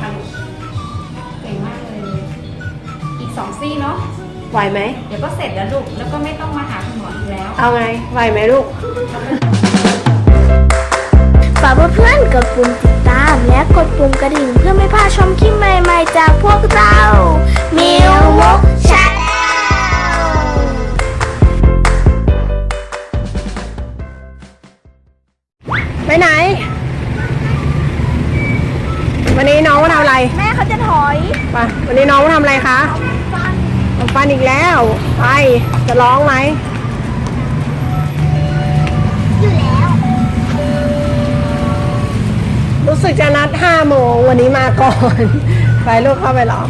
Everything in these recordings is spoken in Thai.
ค่ะลูกเก่งมากเลย อีกสองซี่เนาะ ไหวไหม เดี๋ยวก็เสร็จแล้วลูก แล้วก็ไม่ต้องมาหาคุณหมออีกแล้ว เอาไง ไหวไหมลูก ฝากเพื่อนๆกดปุ่มติดตาม และกดปุ่มกระดิ่งเพื่อไม่พลาดชมคลิปใหม่ๆจากพวกเรามิวมกชาแนลไปไหน วันนี้น้องมาทำอะไร แม่เขาจะถอยไปวันนี้น้องมาทำอะไรคะทำฟันอีกแล้ว ไปจะร้องไหมอยู่แล้วรู้สึกจะนัดห้าโมงวันนี้มาก่อน ไปลูกเข้าไปรอ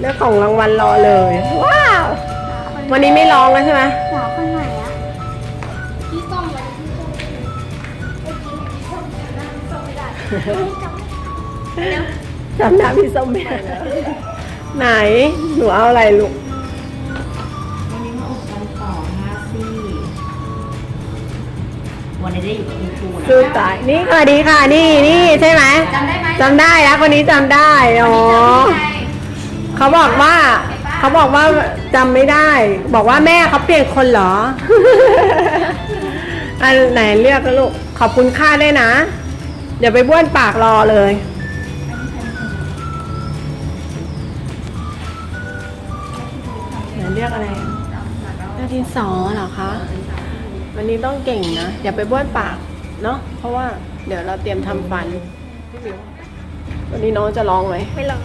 เรื่องของรางวัลรอเลย ว้าว วันนี้ไม่ร้องแล้วใช่ไหมหมอคนไหนอะพี่ส้มวันนี้พี่ส้มเมื่อกี้พี่ส้มจำหน้าพี่ส้มไม่ได้ จำจำหน้าพี่ส้มไม่ได้แล้วไหน หนูเอาอะไรลูก วันนี้มาอบกันต่อห้าซี่วันนี้ได้อยู่กับคุณครูนะคือตายนี่สวัสดีค่ะ นี่นี่ใช่ไหมจำได้ไหมจำได้แล้วคนนี้จำได้อ๋อเขาบอกว่า เขาบอกว่าจำไม่ได้ บอกว่าแม่เขาเปลี่ยนคนเหรอ อันไหนเรียกนะลูก ขอบคุณค่าด้วยนะ เดี๋ยวไปบ้วนปากรอเลย เรียกอะไรหน้าที่สอเหรอคะวันนี้ต้องเก่งนะอย่าไปบ้วนปากเนาะเพราะว่าเดี๋ยวเราเตรียมทำฟันพี่หมิววันนี้น้องจะร้องไหมไม่หรอก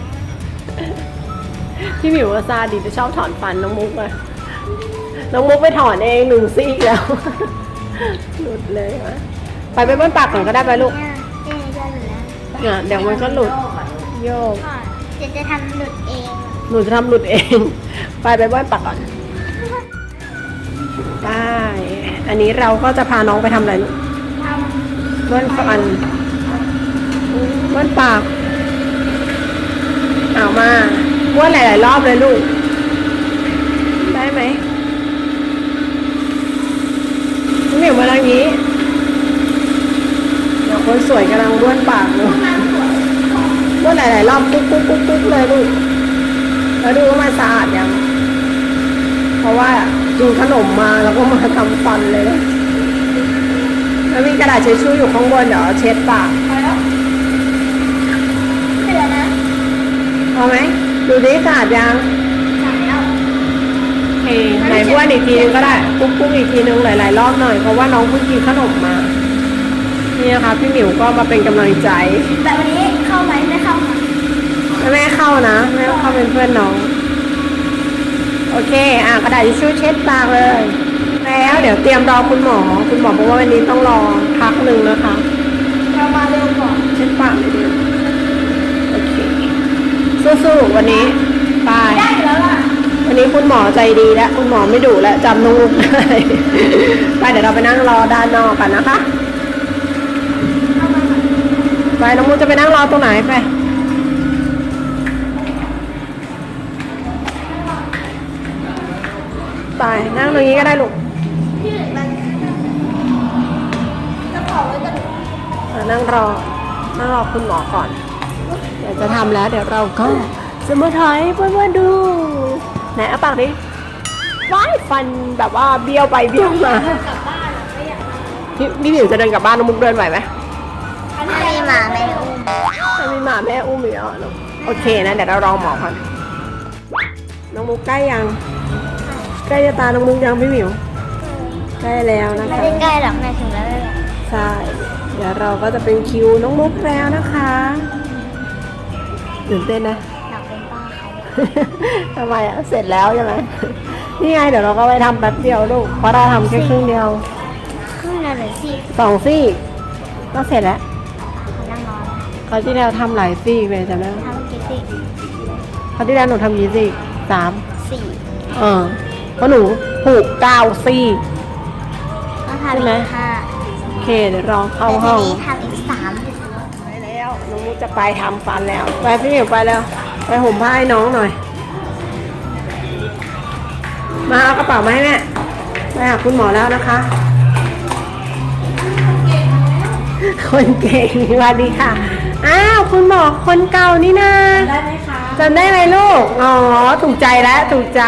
พี่หมิวว่าซาดิจะชอบถอนฟันน้องมุกอะน้องมุกไปถอนเองหนึ่งซี่แล้วหลุดเลยวะไปไปบ้านปากก่อนก็ได้ไปลูกเนี่ยเจ๊จะหลุดแล้วเนี่ยเดี๋ยวมันก็หลุดโยกก่อนเจ๊จะทำหลุดเอง หนูจะทำหลุดเอง ไปไปบ้านปากก่อนได้อันนี้เราก็จะพาน้องไปทำอะไรลูกบ้านฟันบ้านปากเอามาบ้วนหลาย ๆ รอบเลยลูก ได้ไหมน้องเหมียวมาทางนี้เดี๋ยวคนสวยกำลังบ้วนปากเลยบ้วนหลาย ๆ รอบปุ๊บปุ๊บปุ๊บปุ๊บเลยลูก แล้วดูว่ามันสะอาดยังเพราะว่ากินขนมมาแล้วก็มาทำฟันเลยนะแล้วมีกระดาษเช็ดชู่อยู่ข้างบนเดี๋ยวเอาเช็ดปากำเสร็จแล้วนะเอาไหมดูดิสะอาดยังสั่งแล้วโอเคไหนบ้วนอีกทีนึงก็ได้ปุ๊บปุ๊บอีกทีนึงหลายๆรอบหน่อยเพราะว่าน้องเพิ่งกินขนมมา นี่นะคะพี่หมิวก็มาเป็นกำลังใจ แต่วันนี้เข้าไหมไม่เข้าค่ะ แม่เข้านะ แม่เข้าเป็นเพื่อนน้อง โอเค อะกระดาษทิชชู่เช็ดปากเลย แล้วเดี๋ยวเตรียมรอคุณหมอ คุณหมอบอกว่าวันนี้ต้องรอพักหนึ่งนะคะเรามาเร็วก่อนเช็ดปากเลยดิโอเค สู้ๆวันนี้ไปได้อยู่แล้วล่ะ วันนี้คุณหมอใจดีแล้ว คุณหมอไม่ดุแล้วจำน้องมุกได้ไปเดี๋ยวเราไปนั่งรอด้านนอกกันนะคะ ไปน้องมุกจะไปนั่งรอตรงไหนไป ไปนั่งตรงนี้ก็ได้ลูกที่มันจะขอไว้กันอะนั่งรอ นั่งรอคุณหมอก่อน เดี๋ยวจะทำแล้ว เดี๋ยวเราก็จะมาถ่ายเพื่อนๆดู ไหนเอาปากดิว้ายฟันแบบว่าเบี้ยวไปเบี้ยวมากลับบ้านอะไม่อยากพี่พี่หมิวจะเดินกลับบ้านน้องมุกเดินไหวไหมอันนี้หมาไม่อุ้มถ้ามีหมาแม่อุ้มอยู่อะลูกโอเคนะเดี๋ยวเรารอหมอก่อนน้องมุกใกล้ยังใก ล้จะตาน้องมุกยังพี่หมิวใกล้แล้วนะไม่คะ ได้ใกล้หรอกแม่ถึงแล้วเลยใช่ เดี๋ยวเราก็จะเป็นคิวน้องมุกแล้วนะคะตื่นเต้นนะ อยากเป็นป้าเขาทำไมอะเสร็จแล้วใช่ไหม นี่ไงเดี๋ยวเราก็ไปทำแป๊บเดียวลูก เพราะเราทำแค่ครึ่งเดียวขึ้นมาหน่อยสิสองซี่ก็เสร็จแล้วนั่งรอเขาวที่แล้วทำหลายซี่เลยจำได้ไหมทำกี่สิเขาวที่แล้วหนูทำกี่ซี่สามสี่เออ เพราะหนูผูกเก้าซี่ ต้องทำใช่ไหมอีกห้าโอเค เดี๋ยวรอเข้าแต่ทีห้อง นี้ทำอีกสามไปแล้วน้องมุกจะไปทำฟันแล้ว ไปพี่หมิวไปแล้ว ไปห่มผ้าให้น้องหน่อย มาเอากระเป๋ามาให้แม่ไปหาคุณหมอแล้วนะคะ คนเก่งสวัสดีค่ะ อ้าว คุณหมอคนเก่านี่นาได้ไหมคะจำได้ไหมลูก อ๋อ ถูกใจแล้วถูกใจ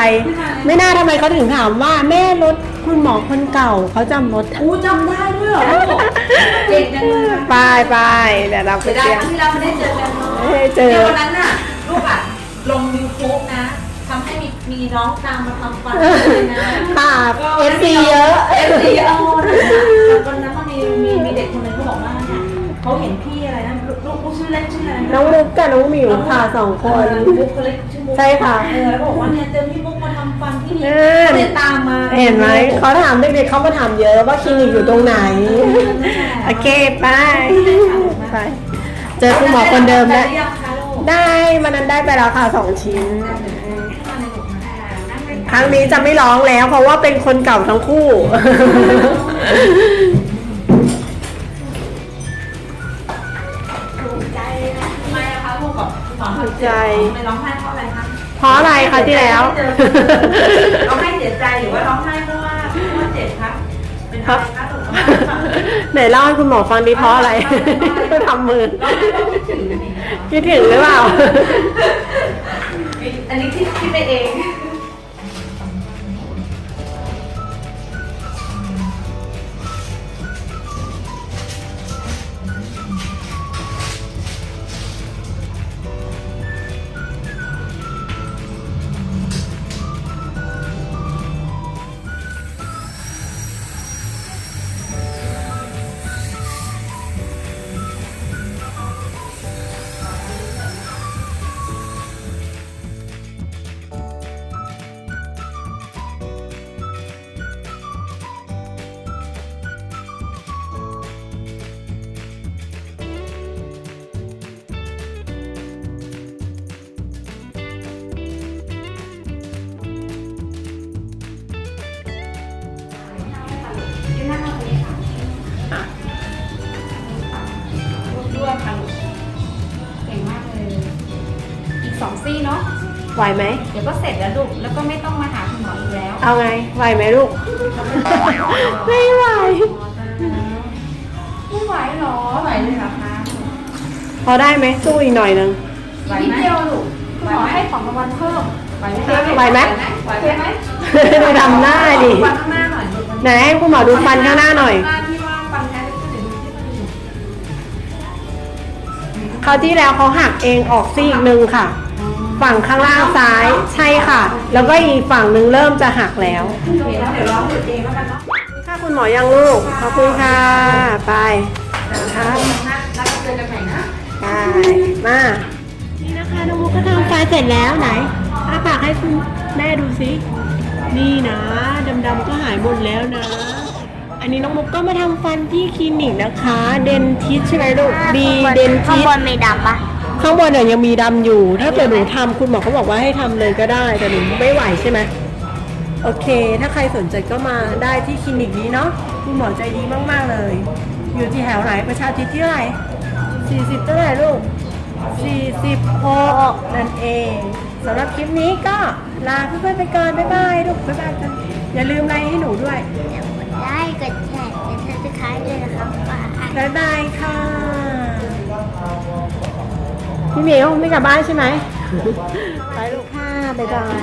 ไม่น่าทำไมเขาถึงถามว่าแม่รถคุณหมอคนเก่าเขาจำรถอู้จำได้ด้วยเหรอลูกเก่งจังเลยไปไปเดี๋ยวเราไปเสียดาเตยรียม ครั้งที่เราไม่ได้เจอกันเนาะเอ้ยเจอ นี่ยวันนั้นน่ะลูกอะลงยูทูบนะทำให้มีมีน้องตามมาทำฟันเลยนะค่ะเอฟซีเยอะ เอฟซีเอาแต่วันนั้นมันมีมีมีเด็กคนหนึงเขาบอกว่าเนี่ยเขาเห็นพี่ ชื่อเล่นชื่ออะไรนะน้องมุกกับน้องหมิวค่ะสองคนเออมุกเขาเล่นชื่อมุกใช่ค่ะ เออแล้วบอกว่าเนี่ยเจอพี่มุกมาทำฟันที่นี่เออก็เลยตามมาเห็นไหมเขาถามเด็กๆเขามาถามเยอะว่าคลินิกอยู่ตรงไหน โอเคไปไป เจอคุณหมอคนเดิมแล้ว ได้หรือยังคะลูกได้วันนั้นได้ไปแล้วค่ะสองชิ้นนั่งเลยครั้งนี้จะไม่ร้องแล้ว เพราะว่าเป็นคนเก่าทั้งคู่าะอะไรคะที่แล้วร้องไห้เสียใจหรือว่าร้องไห้เพราะว่าเพราะเจ็บคะเป็นอะไรคะลูกไหนเล่าให้คุณหมอฟังดีเพราะอะไรทำมือร้องไห้เพราะคิดถึงอย่างเงี้ยเหรอคิดถึงหรือเปล่า อันนี้คิดคิดไปเอง ไหวไหม เดี๋ยวก็เสร็จแล้วลูก แล้วก็ไม่ต้องมาหาคุณหมออีกแล้วเอาไง ไหวไหมลูก ไม่ไหว ไม่ไหวหรอ ไหวเลยเหรอคะพอได้ไหมสู้อีกหน่อยนึงอีกนิดเดียวลูกคุณหมอให้ของรางวัลเพิ่ม ไหวไหมไหวไหม ไหวโอเคไหไหมดูมทำหน้าดิ ฟันข้างหน้าหน่อยดูฟันไหนให้คุณหมอดูฟันข้างหน้าหน่อยหน้าที่ว่าฟันแท้ที่สุดที่มันอยู่ คราวที่แล้วเขาหักเองออกซีกหนึ่งค่ะ ฝั่งข้างล่างซ้ายใช่ค่ะ แล้วก็อีกฝั่งหนึ่งเริ่มจะหักแล้วเดี๋ยวเดี๋ยวร้องหยุดเองแล้วกันเนาะค่ะคุณหมอยังลูก ขอบคุณค่ะ ไปครับนะแล้วก็เจอกันใหม่นะไปมา นี่นะคะน้องมุกก็ทำไฟเสร็จแล้วไหนอ้าปากให้คุณแม่ดูสินี่นะดำๆก็หายหมดแล้วนะ อันนี้น้องมุกก็มาทำฟันที่คลินิกนะคะ เดนทิสใช่ไหมลูกดีเดนข้างทิสบนไม่ดำปะ ข้างบนเนี่ยยังมีดำอยู่ ถ้าเกิดหนูทำคุณหมอเขาบอกว่าให้ทำเลยก็ได้ แต่หนูไม่ไหวใช่ไหมโอเค ถ้าใครสนใจก็มาได้ที่คลินิกนี้เนาะคุณหมอใจดีมาก ๆ เลย อยู่ที่แถวไหนประชาธิปไตยที่เท่าไหร่สี่สิบเท่าไหร่ลูกสี่สิบหกนั่นเองสำหรับคลิปนี้ก็ลาเพื่อนๆไปก่อนบ๊ายบายลูกบ๊ายบายกันอย่าลืมไลค์ให้หนูด้วยเดี๋ยวกดได้กดแชร์เป็นเธอจะคล้ายด้วยนะครับว่าบ๊ายบายค่ะ พี่เหมียวไม่กลับบ้านใช่ไหม ไปลูกค่ะบ๊ายบาย